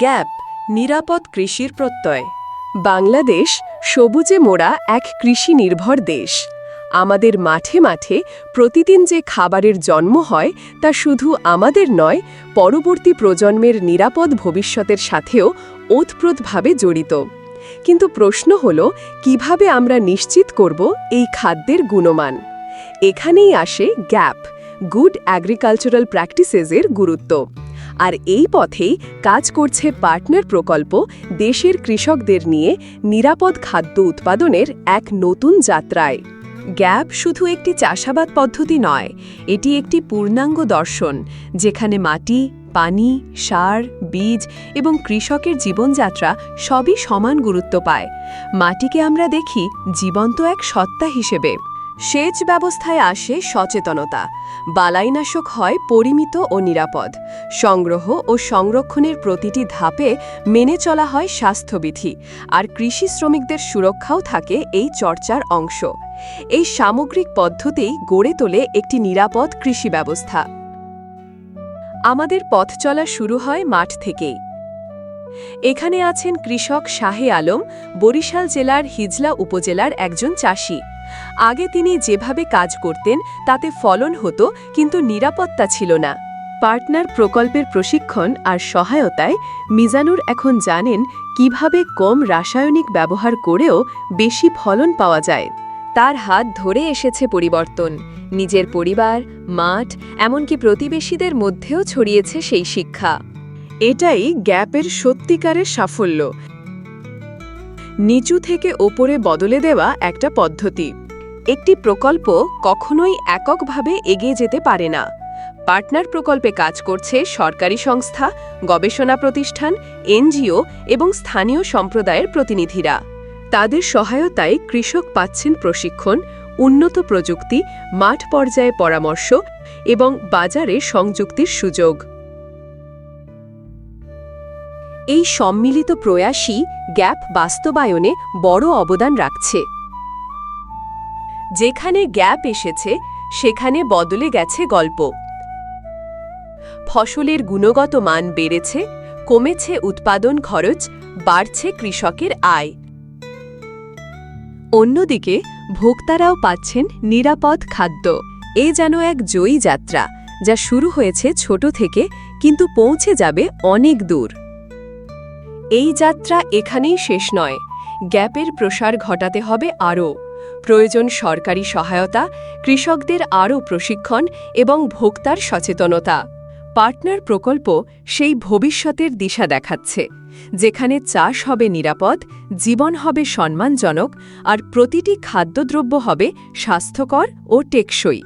Gap, নিরাপদ কৃষির প্রত্যয়। বাংলাদেশ সবুজে মোড়া এক কৃষি নির্ভর দেশ। আমাদের মাঠে মাঠে প্রতিদিন যে খাবারের জন্ম হয় তা শুধু আমাদের নয়, পরবর্তী প্রজন্মের নিরাপদ ভবিষ্যতের সাথেও ওতপ্রোতভাবে জড়িত। কিন্তু প্রশ্ন হল, কীভাবে আমরা নিশ্চিত করব এই খাদ্যের গুণমান? এখানেই আসে গ্যাপ, গুড অ্যাগ্রিকালচারাল প্র্যাকটিসেসের গুরুত্ব। আর এই পথেই কাজ করছে পার্টনার প্রকল্প দেশের কৃষকদের নিয়ে নিরাপদ খাদ্য উৎপাদনের এক নতুন যাত্রায়। গ্যাপ শুধু একটি চাষাবাদ পদ্ধতি নয়, এটি একটি পূর্ণাঙ্গ দর্শন, যেখানে মাটি, পানি, সার, বীজ এবং কৃষকের জীবনযাত্রা সবই সমান গুরুত্ব পায়। মাটিকে আমরা দেখি জীবন্ত এক সত্তা হিসেবে। সেচ ব্যবস্থায় আসে সচেতনতা। বালাইনাশক হয় পরিমিত ও নিরাপদ। সংগ্রহ ও সংরক্ষণের প্রতিটি ধাপে মেনে চলা হয় স্বাস্থ্যবিধি। আর কৃষি শ্রমিকদের সুরক্ষাও থাকে এই চর্চার অংশ। এই সামগ্রিক পদ্ধতিই গড়ে তোলে একটি নিরাপদ কৃষি ব্যবস্থা। আমাদের পথ চলা শুরু হয় মাঠ থেকেই। এখানে আছেন কৃষক শাহে আলম, বরিশাল জেলার হিজলা উপজেলার একজন চাষি। আগে তিনি যেভাবে কাজ করতেন, তাতে ফলন হতো, কিন্তু নিরাপত্তা ছিল না। পার্টনার প্রকল্পের প্রশিক্ষণ আর সহায়তায় মিজানুর এখন জানেন কীভাবে কম রাসায়নিক ব্যবহার করেও বেশি ফলন পাওয়া যায়। তার হাত ধরে এসেছে পরিবর্তন। নিজের পরিবার, মাঠ, এমনকি প্রতিবেশীদের মধ্যেও ছড়িয়েছে সেই শিক্ষা। এটাই গ্যাপের সত্যিকারের সাফল্য। নিচু থেকে ওপরে বদলে দেওয়া একটা পদ্ধতি। একটি প্রকল্প কখনোই এককভাবে এগিয়ে যেতে পারে না। পার্টনার প্রকল্পে কাজ করছে সরকারি সংস্থা, গবেষণা প্রতিষ্ঠান, এনজিও এবং স্থানীয় সম্প্রদায়ের প্রতিনিধিরা। তাদের সহায়তায় কৃষক পাচ্ছেন প্রশিক্ষণ, উন্নত প্রযুক্তি, মাঠ পর্যায়ে পরামর্শ এবং বাজারে সংযুক্তির সুযোগ। এই সম্মিলিত প্রয়াসই গ্যাপ বাস্তবায়নে বড় অবদান রাখছে। যেখানে গ্যাপ এসেছে, সেখানে বদলে গেছে গল্প। ফসলের গুণগত মান বেড়েছে, কমেছে উৎপাদন খরচ, বাড়ছে কৃষকের আয়। অন্যদিকে, ভোক্তারাও পাচ্ছেন নিরাপদ খাদ্য। এ যেন এক জয়ী যাত্রা, যা শুরু হয়েছে ছোট থেকে, কিন্তু পৌঁছে যাবে অনেক দূর। এই যাত্রা এখানেই শেষ নয়, গ্যাপের প্রসার ঘটাতে হবে আরও। প্রয়োজন সরকারি সহায়তা, কৃষকদের আরও প্রশিক্ষণ এবং ভোক্তার সচেতনতা। পার্টনার প্রকল্প সেই ভবিষ্যতের দিশা দেখাচ্ছে, যেখানে চাষ হবে নিরাপদ, জীবন হবে সম্মানজনক, আর প্রতিটি খাদ্যদ্রব্য হবে স্বাস্থ্যকর ও টেকসই।